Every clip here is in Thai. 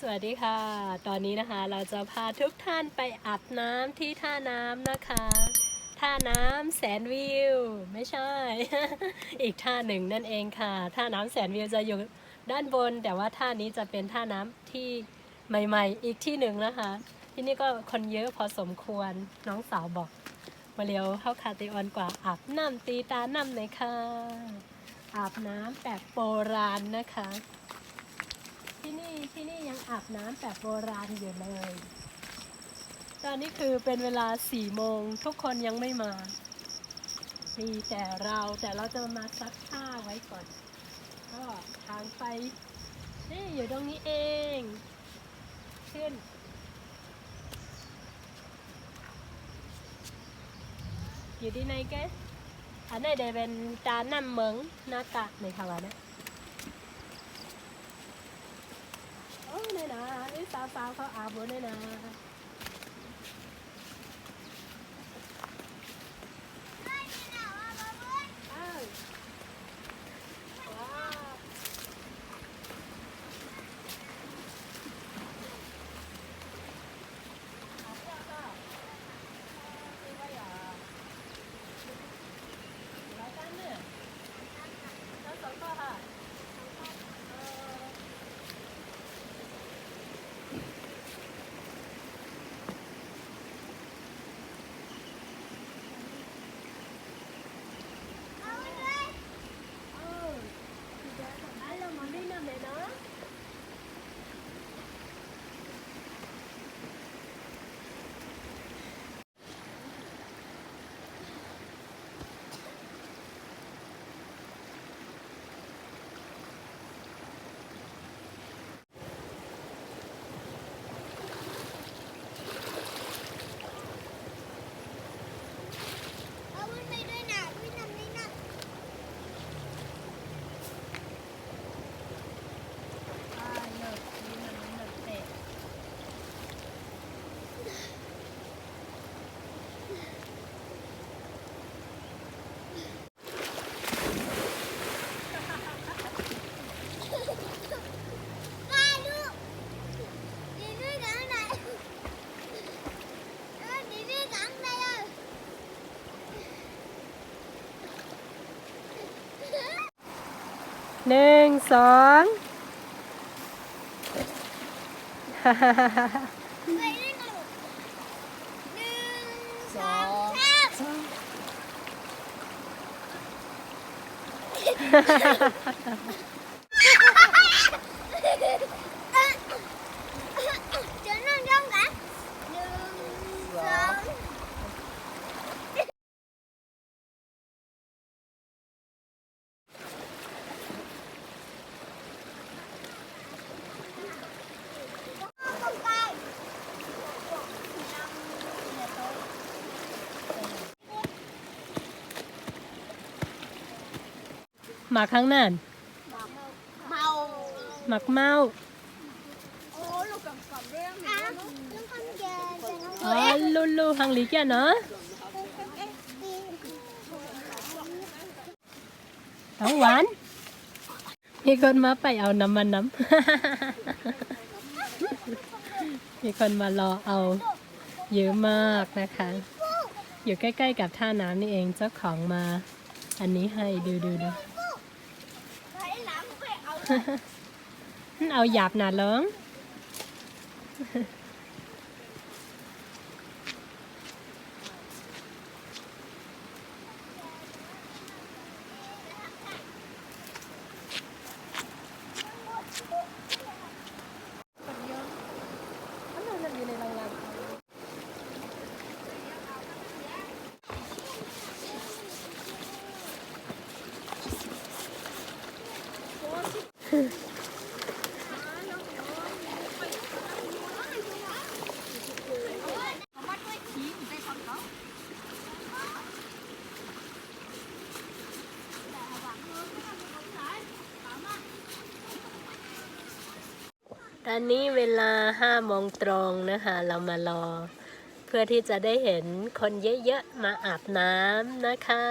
มิสุงค่ะสวัสดีค่ะ ตอนนี้นะคะเราจะพาทุกท่านไปอาบน้ำที่ท่าน้ำนะคะ ท่าน้ำแสนวิว ไม่ใช่ อีกท่าหนึ่งนั่นเองค่ะ ท่าน้ำแสนวิวจะอยู่ด้านบน แต่ว่าท่านี้จะเป็นท่าน้ำที่ใหม่ ๆ อีกที่หนึ่งนะคะ ที่นี่ก็คนเยอะพอสมควรน้องสาวบอก มาเร็วเข้าคาติออนกว่าอาบน้ำตีตาน้ำเลยค่ะอาบน้ำแบบโบราณนะคะ ที่นี่ที่นี่ยังอาบน้ำแบบโบราณอยู่เลย ตอนนี้คือเป็นเวลาสี่โมงทุกคนยังไม่มา มีแต่เราแต่เราจะมาซักผ้าไว้ก่อนก็ทางไปนี่อยู่ตรงนี้เองขึ้นอยู่ที่ไหนแกอันไหนเดเป็นจานน้ำเหมืองหน้ากะในค่ะวะเนี่ย โอ้นี่นะไอ้ สาวๆเขาอาบน้ำนี่นะอ้าวว้าวอาบแล้วก็ไม่ไหวอะหลายท่านเนี่ยทั้งสองข้อค่ะเออ Ừ, thì đã còn đã là món đi nằm đấy đó. Ai nhờ, đi nằm đi nằm tệ. หนึ่งสองสองสาม mặc mau. Ờ, Lulu hàng lý kia nữa. Không quán. มีคนมาไปเอาน้ำมันน้ำมีคนมารอเอาเยอะมากนะคะ อยู่ใกล้ ๆ กับท่าน้ำนี่เองเจ้าของมา อันนี้ให้ดูดูดู เอาหยาบหนาเลิง อนนี้เวลาห้าโมงตรงนะคะ เรามารอ เพื่อที่จะได้เห็นคนเยอะๆ มาอาบน้ำนะคะ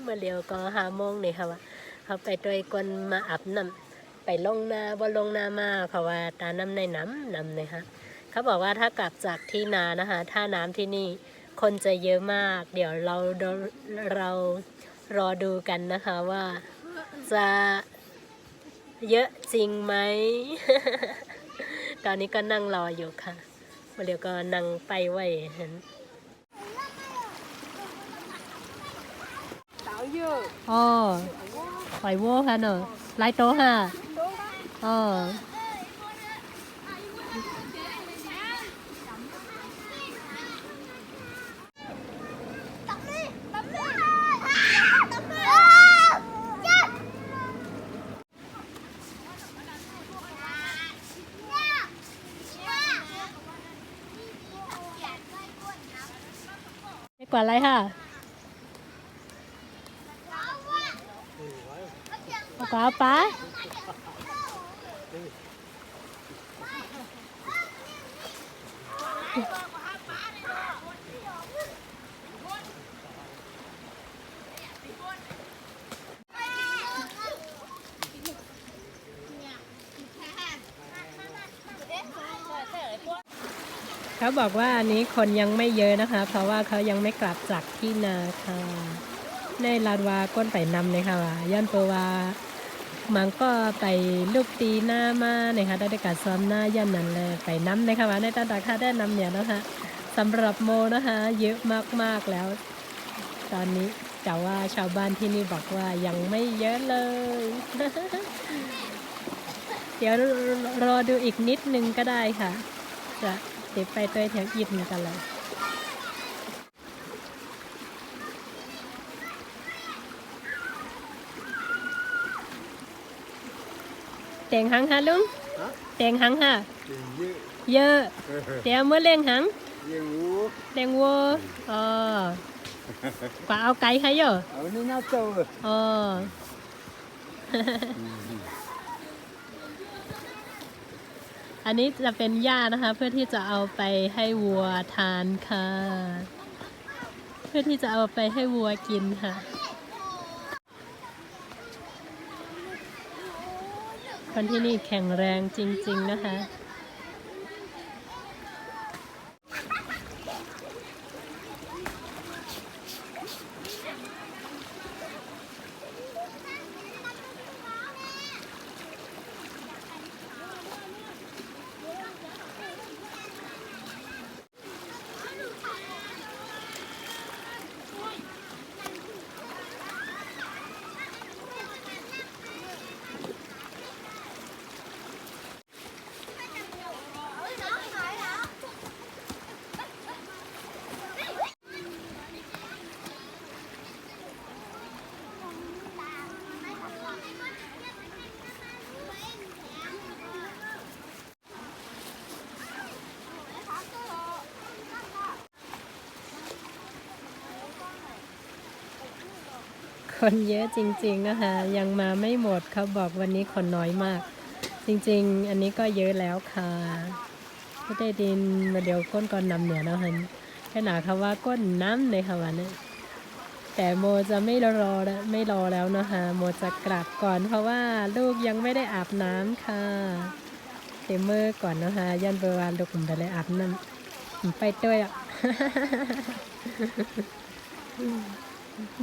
เมื่อเร็วก็ห้าโมงนี่ค่ะว่าเขาไปด้วยกันมาอาบน้ำไปลงนาบ่ลงนามาเขาว่าตาน้ำในน้ำน้ำเลยค่ะเขาบอกว่าถ้ากลับจากที่นานะคะท่าน้ำที่นี่คนจะเยอะมาก เดี๋ยวเราเราเรารอดูกันนะคะว่าจะเยอะจริงไหม ตอนนี้ก็นั่งรออยู่ค่ะเดี๋ยวก็นั่งไปไว้เห็นอ๋อหอยโว้ค่ะเนอะลายโตะค่ะอ๋อ Tắm đi, tắm đi. Tắm đi. Chết. Nha. Nha. ไม่ กว่าอะไรค่ะเอากว่าเอาป้า เขาบอกว่าอันนี้คนยังไม่เยอะนะคะ เพราะว่าเขายังไม่กลับจากที่นาค่ะในลานวาก้นไปนำเลยค่ะว่าย้อนเปว่ามันก็ไปลูกตีหน้ามาเนี่ยค่ะได้ได้การซ้อมหน้าย่านนั้นเลยไปน้ำเลยค่ะว่าในตาตาค่าได้นำเนี่ยนะคะสำหรับโมนะคะเยอะมากๆแล้ว ตอนนี้แต่ว่าชาวบ้านที่นี่บอกว่ายังไม่เยอะเลย เดี๋ยวรอดูอีกนิดนึงก็ได้ค่ะจะ ติดไปตัวแถวยินกันเลยเตียงหังค่ะลุงฮะเตียงหังค่ะเยอะเยอะเดี๋ยวเมื่อเลี้ยงหังเยอะรู้เลี้ยงวัวอ๋อกว่าเอาไก่ค่ะเยอะเอานี่น่าโตเลยอ๋อ อันนี้จะเป็นหญ้านะคะ เพื่อที่จะเอาไปให้วัวทานค่ะ เพื่อที่จะเอาไปให้วัวกินค่ะ คนที่นี่แข็งแรงจริง ๆ นะคะ คนเยอะจริง ๆนะคะ ยังมาไม่หมดเขาบอกวันนี้คนน้อยมาก จริง ๆ อันนี้ก็เยอะแล้วค่ะไม่ได้ดินมาเดี๋ยวก้นก่อนนำเหนือแล้วฮันขนาดคำว่าก้นน้ำเลยค่ะวันนี้แต่โมจะไม่รอแล้วไม่รอแล้วนะคะโมจะกลับก่อน เพราะว่าลูกยังไม่ได้อาบน้ำค่ะเต็มมือก่อนนะคะยันเบอร์วานลูกผมไปเลยอาบน้ำผมไปด้วยอะ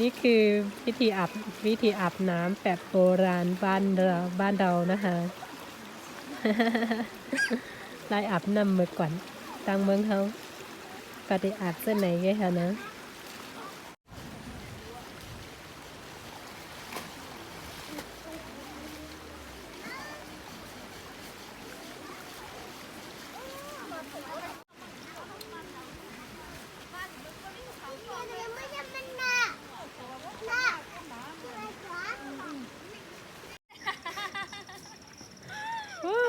นี่คือวิธีอาบวิธีอาบน้ำแบบโบราณบ้านเราบ้านเรานะคะลายอาบน้ำเมื่อก่อนตังเมืองเขาปฏิอาบเส้นไหนไงคะนะ โอ้มาก็ได้ดึงมาอาบกันเนาะ Mà ta liền มาถึงเอาอะ Ừ ฮัลโหลก็น้ำเตะเนาะน้ำดีในเนาะเป็นฮะ Mày mà em ถ้าดีในก็น้ำเตะเนาะ mưa rồi Mà không có tìm phương nó mưa โหลเนาะ Em là người dân cứ mới แล้วว่าเขากำให้เนาะ Con nào เออ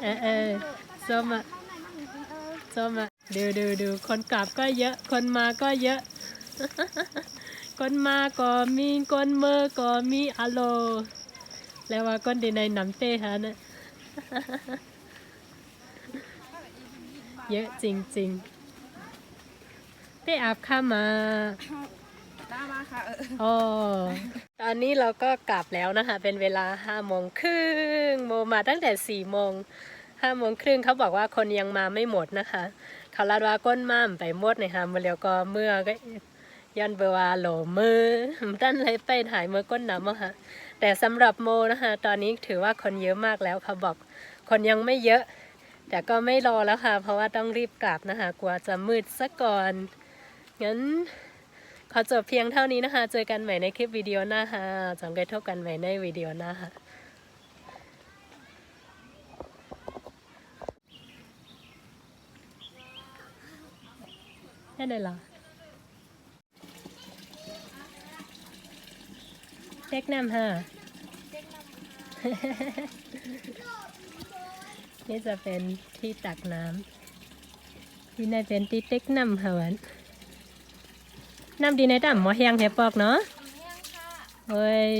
เอาเล่นก็เออเออส้มอะส้มอะดูดูดูคนกลับก็เยอะ คนมาก็เยอะ คนมาก็มีคนเมอก็มีอะโล แล้วว่าคนที่ในน้ำเต้ฮะนะเยอะจริงๆไปอาบข้ามา ตามาค่ะ เออตอนนี้เราก็กลับแล้วนะคะ เป็นเวลาห้าโมงครึ่งโมมาตั้งแต่สี่โมงห้าโมงครึ่งเขาบอกว่าคนยังมาไม่หมดนะคะ เขาลาดว่าก้นม่ามไปหมดในฮามอแล้วก็เมื่อก็ย้อนเบว่าโหลมือตั้นเลยไปถ่ายมือก้นน้ำอะค่ะแต่สำหรับโมนะคะตอนนี้ถือว่าคนเยอะมากแล้วเขาบอกคนยังไม่เยอะ แต่ก็ไม่รอแล้วค่ะ เพราะว่าต้องรีบกลับนะคะ กลัวจะมืดซะก่อนงั้น อจบเพียงเท่านี้นะคะ เจอกันใหม่ในคลิปวิดีโอหน้าค่ะจำกันทบกันใหม่ในวิดีโอหน้าค่ะแค่ไหนล่ะเต็กน้ำค่ะนี่จะเป็นที่ตักน้ำที่นี่เป็นที่เต็กน้ำค่ะหวัน น้ำดีในต่ำหมอแห้งแฮปอกเนาะเฮ้ย